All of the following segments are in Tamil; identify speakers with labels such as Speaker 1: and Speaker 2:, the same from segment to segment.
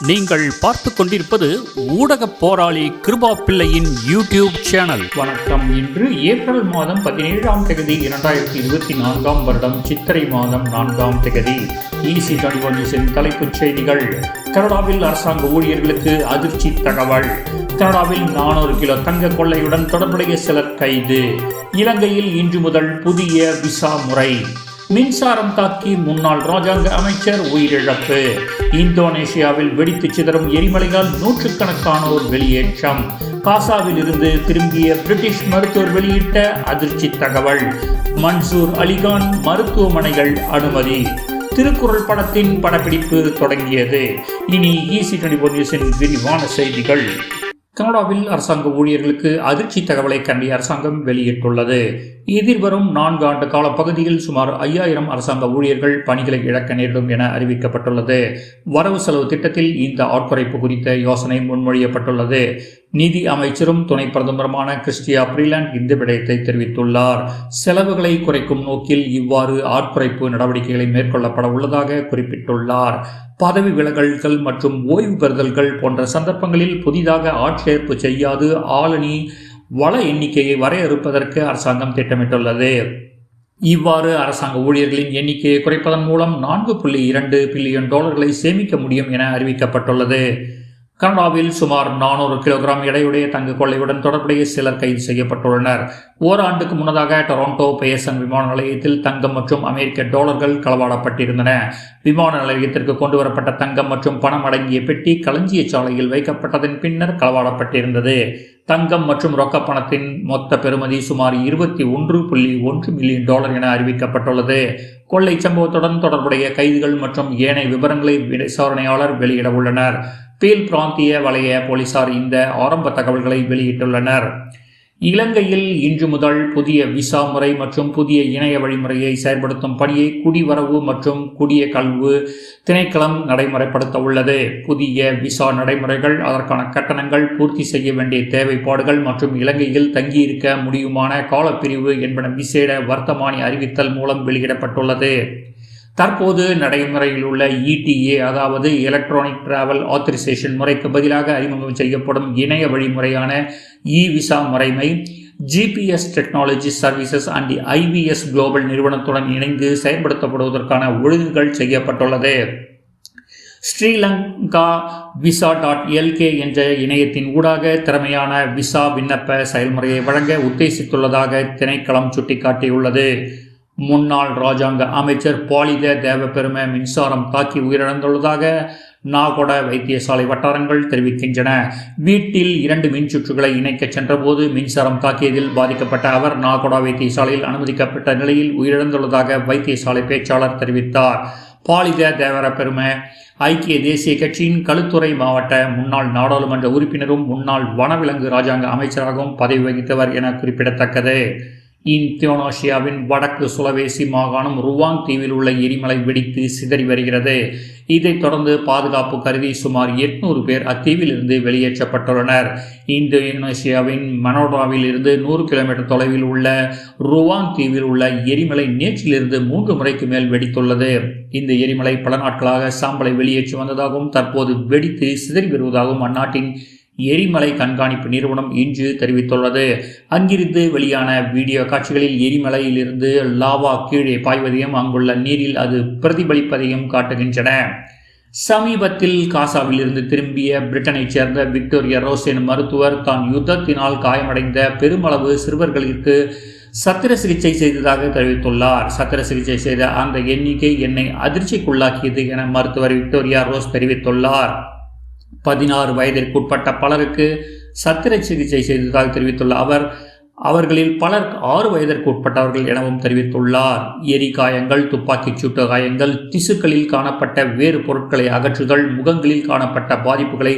Speaker 1: நீங்கள் பார்த்து கொண்டிருப்பது ஊடக போராளி கிருபா பிள்ளையின் யூடியூப் சேனல். வணக்கம். இன்று ஏப்ரல் மாதம் பதினேழாம் தேதி இரண்டாயிரத்தி இருபத்தி நான்காம் வருடம் சித்திரை மாதம் நான்காம் தேதி. ஈசி டுவெண்டி தலைப்புச் செய்திகள். கனடாவில் அரசாங்க ஊழியர்களுக்கு அதிர்ச்சி தகவல். கனடாவில் நானூறு கிலோ தங்க கொள்ளையுடன் தொடர்புடைய சிலர் கைது. இலங்கையில் இன்று முதல் புதிய விசா முறை. மின்சாரம் தாக்கி முன்னாள் ராஜாங்க அமைச்சர் உயிரிழப்பு. இந்தோனேஷியாவில் வெடித்து சிதறும் எரிமலையால் நூற்றுக்கணக்கானோர் வெளியேற்றம். காசாவில் இருந்து திரும்பிய பிரிட்டிஷ் மருத்துவர் வெளியிட்ட அதிர்ச்சி தகவல். மன்சூர் அலிகான் மருத்துவமனைகள் அனுமதி. திருக்குறள் படத்தின் படப்பிடிப்பு தொடங்கியது. இனி ஈசி டுவெண்டி விரிவான செய்திகள். கனடாவில் அரசாங்க ஊழியர்களுக்கு அதிர்ச்சி தகவலை கண்டி அரசாங்கம் வெளியிட்டுள்ளது. எதிர்வரும் நான்கு ஆண்டு கால பகுதியில் சுமார் ஐயாயிரம் அரசாங்க ஊழியர்கள் பணிகளை இழக்க நேரிடும் என அறிவிக்கப்பட்டுள்ளது. வரவு செலவு திட்டத்தில் இந்த ஆட்குறைப்பு குறித்த யோசனை முன்மொழியப்பட்டுள்ளது. நிதி அமைச்சரும் துணை பிரதமருமான கிறிஸ்டியா பிரிலாண்ட் இந்த விடயத்தை தெரிவித்துள்ளார். செலவுகளை குறைக்கும் நோக்கில் இவ்வாறு ஆட்குறைப்பு நடவடிக்கைகளை மேற்கொள்ளப்பட உள்ளதாக குறிப்பிட்டுள்ளார். பதவி விலகல்கள் மற்றும் ஓய்வு பெறுதல்கள் போன்ற சந்தர்ப்பங்களில் புதிதாக ஆட்சேர்ப்பு செய்யாது ஆளணி வள எண்ணிக்கையை வரையறுப்பதற்கு அரசாங்கம் திட்டமிட்டுள்ளது. இவ்வாறு அரசாங்க ஊழியர்களின் எண்ணிக்கையை குறைப்பதன் மூலம் நான்கு புள்ளி இரண்டு பில்லியன் டாலர்களை சேமிக்க முடியும் என அறிவிக்கப்பட்டுள்ளது. கனடாவில் சுமார் நானூறு கிலோகிராம் எடையுடைய தங்க கொள்ளையுடன் தொடர்புடைய சிலர் கைது செய்யப்பட்டுள்ளனர். ஓராண்டுக்கு முன்னதாக டொரண்டோ பேசன் விமான நிலையத்தில் தங்கம் மற்றும் அமெரிக்க டாலர்கள் களவாடப்பட்டிருந்தன. விமான நிலையத்திற்கு கொண்டு வரப்பட்ட தங்கம் மற்றும் பணம் அடங்கிய பெட்டி களஞ்சிய சாலையில் வைக்கப்பட்டதன் பின்னர் களவாடப்பட்டிருந்தது. தங்கம் மற்றும் ரொக்க பணத்தின் மொத்த பெறுமதி சுமார் இருபத்தி ஒன்று புள்ளி ஒன்று மில்லியன் டாலர் என அறிவிக்கப்பட்டுள்ளது. கொள்ளை சம்பவத்துடன் தொடர்புடைய கைதுகள் மற்றும் ஏனைய விவரங்களை விசாரணையாளர் வெளியிட உள்ளனர். பீல் பிராந்திய வலய போலீசார் இந்த ஆரம்ப தகவல்களை வெளியிட்டுள்ளனர். இலங்கையில் இன்று முதல் புதிய விசா முறை மற்றும் புதிய இணைய வழிமுறையை செயல்படுத்தும் பணியை குடிவரவு மற்றும் குடிய கல்வு திணைக்களம் நடைமுறைப்படுத்த உள்ளது புதிய விசா நடைமுறைகள் அதற்கான கட்டணங்கள் பூர்த்தி செய்ய வேண்டிய தேவைப்பாடுகள் மற்றும் இலங்கையில் தங்கியிருக்க முடியுமான காலப்பிரிவு என்பன விசேட வர்த்தமானி அறிவித்தல் மூலம் வெளியிடப்பட்டுள்ளது. தற்போது நடைமுறையில் உள்ள இடிஏ அதாவது எலக்ட்ரானிக் டிராவல் ஆத்தரைசேஷன் முறைக்கு பதிலாக அறிமுகம் செய்யப்படும் இணைய வழிமுறையான இ விசா முறைமை GPS technology services and IVS global நிறுவனத்துடன் இணைந்து செயல்படுத்தப்படுவதற்கான ஒழுங்குகள் செய்யப்பட்டுள்ளது. ஸ்ரீலங்கா விசா டாட் எல்கே என்ற இணையத்தின் ஊடாக திறமையான விசா விண்ணப்ப செயல்முறையை வழங்க உத்தேசித்துள்ளதாக திணைக்களம் சுட்டிக்காட்டியுள்ளது. முன்னாள் ராஜாங்க அமைச்சர் பாலித தேவப்பெருமை மின்சாரம் தாக்கி உயிரிழந்துள்ளதாக நாகொட வைத்தியசாலை வட்டாரங்கள் தெரிவிக்கின்றன. வீட்டில் இரண்டு மின் சுற்றுகளை இணைக்கச் சென்றபோது மின்சாரம் தாக்கியதில் பாதிக்கப்பட்ட அவர் நாகொடா வைத்தியசாலையில் அனுமதிக்கப்பட்ட நிலையில் உயிரிழந்துள்ளதாக வைத்தியசாலை பேச்சாளர் தெரிவித்தார். பாலித தேவர பெருமை ஐக்கிய தேசிய கட்சியின் களுத்துறை மாவட்ட முன்னாள் நாடாளுமன்ற உறுப்பினரும் முன்னாள் வனவிலங்கு ராஜாங்க அமைச்சராகவும் பதவி வகித்தவர் என குறிப்பிடத்தக்கது. இந்தோனேஷியாவின் வடக்கு சுலவேசி மாகாணம் ருவாங் தீவில் உள்ள எரிமலை வெடித்து சிதறி வருகிறது. இதைத் தொடர்ந்து பாதுகாப்பு கருதி சுமார் எட்நூறு பேர் அத்தீவில் இருந்து வெளியேற்றப்பட்டுள்ளனர். இந்தோனேஷியாவின் மனோடாவில் இருந்து நூறு கிலோமீட்டர் தொலைவில் உள்ள ருவாங் தீவில் உள்ள எரிமலை நேற்றிலிருந்து மூன்று முறைக்கு மேல் வெடித்துள்ளது. இந்த எரிமலை பல நாட்களாக சாம்பலை வெளியேற்றி வந்ததாகவும் தற்போது வெடித்து சிதறி வருவதாகவும் அந்நாட்டின் எரிமலை கண்காணிப்பு நிறுவனம் இன்று தெரிவித்துள்ளது. அங்கிருந்து வெளியான வீடியோ காட்சிகளில் எரிமலையிலிருந்து லாவா கீழே பாய்வதையும் அங்குள்ள நீரில் அது பிரதிபலிப்பதையும் காட்டுகின்றன. சமீபத்தில் காசாவில் இருந்து திரும்பிய பிரிட்டனைச் சேர்ந்த விக்டோரியா ரோஸ் எனும் மருத்துவர் தான் யுத்தத்தினால் காயமடைந்த பெருமளவு சிறுவர்களிற்கு சத்திர சிகிச்சை செய்ததாக தெரிவித்துள்ளார். சத்திர சிகிச்சை செய்த அந்த எண்ணிக்கை என்னை அதிர்ச்சிக்குள்ளாக்கியது என மருத்துவர் விக்டோரியா ரோஸ் தெரிவித்துள்ளார். பதினாறு வயதிற்குட்பட்ட பலருக்கு சத்திர சிகிச்சை செய்ததாக தெரிவித்துள்ள அவர் அவர்களில் பலர் ஆறு வயதிற்கு உட்பட்டவர்கள் எனவும் தெரிவித்துள்ளார். எரி காயங்கள் துப்பாக்கிச் சூட்டு காயங்கள் திசுக்களில் காணப்பட்ட வேறு பொருட்களை அகற்றுதல் முகங்களில் காணப்பட்ட பாதிப்புகளை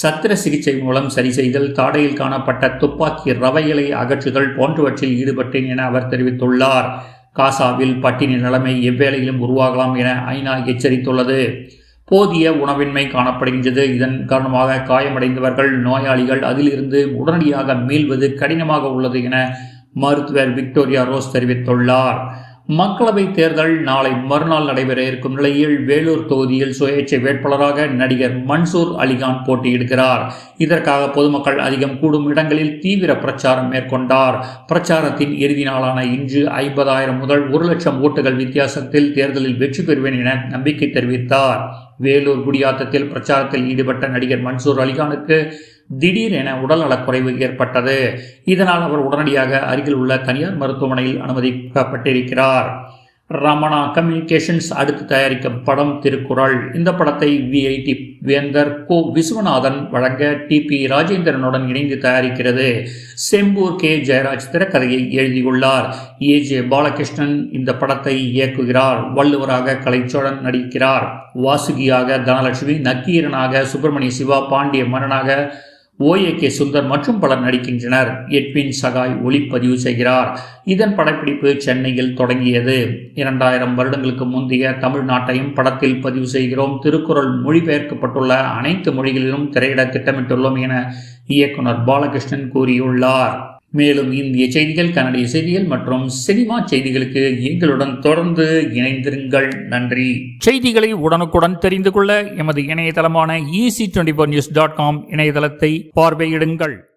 Speaker 1: சத்திர சிகிச்சை மூலம் சரி செய்தல் தாடையில் காணப்பட்ட துப்பாக்கி ரவைகளை அகற்றுதல் போன்றவற்றில் ஈடுபட்டேன் என அவர் தெரிவித்துள்ளார். காசாவில் பட்டினி நிலைமை எவ்வேளையிலும் உருவாகலாம் என ஐநா எச்சரித்துள்ளது. போதிய உணவின்மை காணப்படுகின்றது. இதன் காரணமாக காயமடைந்தவர்கள் நோயாளிகள் அதிலிருந்து உடனடியாக மீள்வது கடினமாக உள்ளது என மருத்துவர் விக்டோரியா ரோஸ் தெரிவித்துள்ளார். மக்களவை தேர்தல் நாளை மறுநாள் நடைபெற இருக்கும் நிலையில் வேலூர் தொகுதியில் சுயேட்சை வேட்பாளராக நடிகர் மன்சூர் அலிகான் போட்டியிடுகிறார். இதற்காக பொதுமக்கள் அதிகம் கூடும் இடங்களில் தீவிர பிரச்சாரம் மேற்கொண்டார். பிரச்சாரத்தின் இறுதி நாளான இன்று ஐம்பதாயிரம் முதல் ஒரு லட்சம் ஓட்டுகள் வித்தியாசத்தில் தேர்தலில் வெற்றி பெறுவேன் என நம்பிக்கை தெரிவித்தார். வேலூர் குடியாத்தத்தில் பிரச்சாரத்தில் ஈடுபட்ட நடிகர் மன்சூர் அலிகானுக்கு திடீரென உடல்நலக்குறைவு ஏற்பட்டது. இதனால் அவர் உடனடியாக அருகில் உள்ள தனியார் மருத்துவமனையில் அனுமதிக்கப்பட்டிருக்கிறார். ரமணா கம்யூனிகேஷன்ஸ் அடுத்து தயாரிக்கும் படம் திருக்குறள். இந்த படத்தை விஐடி வேந்தர் கோ விஸ்வநாதன் வழங்க டி பி ராஜேந்திரனுடன் இணைந்து தயாரிக்கிறது. செம்பூர் கே ஜெயராஜ் திரைக்கதையை எழுதியுள்ளார். ஏ ஜே பாலகிருஷ்ணன் இந்த படத்தை இயக்குகிறார். வள்ளுவராக கலைச்சோழன் நடிக்கிறார். வாசுகியாக தனலட்சுமி நக்கீரனாக சுப்பிரமணிய சிவா பாண்டிய மன்னனாக ஓஏ கே சுந்தர் மற்றும் பலர் நடிக்கின்றனர். எட்வின் சகாய் ஒளிப்பதிவு செய்கிறார். இதன் படப்பிடிப்பு சென்னையில் தொடங்கியது. இரண்டாயிரம் வருடங்களுக்கு முந்தைய தமிழ்நாட்டையும் படத்தில் பதிவு செய்கிறோம். திருக்குறள் மொழிபெயர்க்கப்பட்டுள்ள அனைத்து மொழிகளிலும் திரையிட திட்டமிட்டுள்ளோம் என இயக்குனர் பாலகிருஷ்ணன் கூறியுள்ளார். மேலும் இந்திய செய்திகள் கனடிய செய்திகள் மற்றும் சினிமா செய்திகளுக்கு எங்களுடன் தொடர்ந்து இணைந்திருங்கள். நன்றி. செய்திகளை உடனுக்குடன் தெரிந்து கொள்ள எமது இணையதளமான EC twenty four news dot com இணையதளத்தை பார்வையிடுங்கள்.